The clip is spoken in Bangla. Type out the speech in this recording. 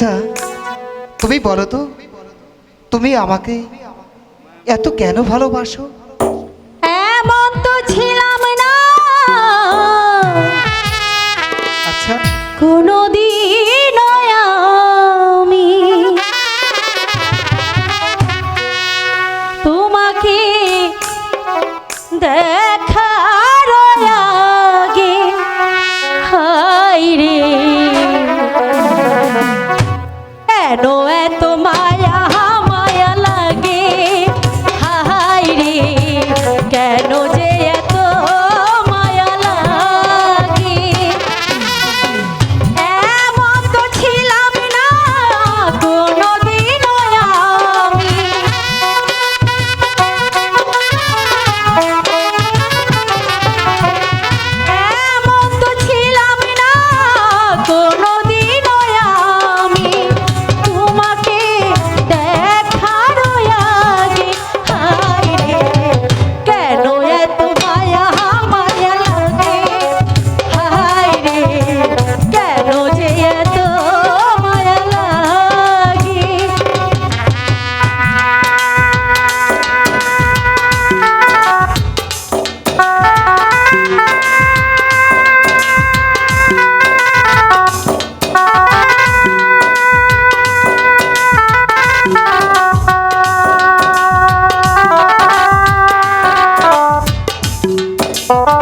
আচ্ছা তুমি বলো তো তুমি আমাকে এত কেন ভালোবাসো? Bye.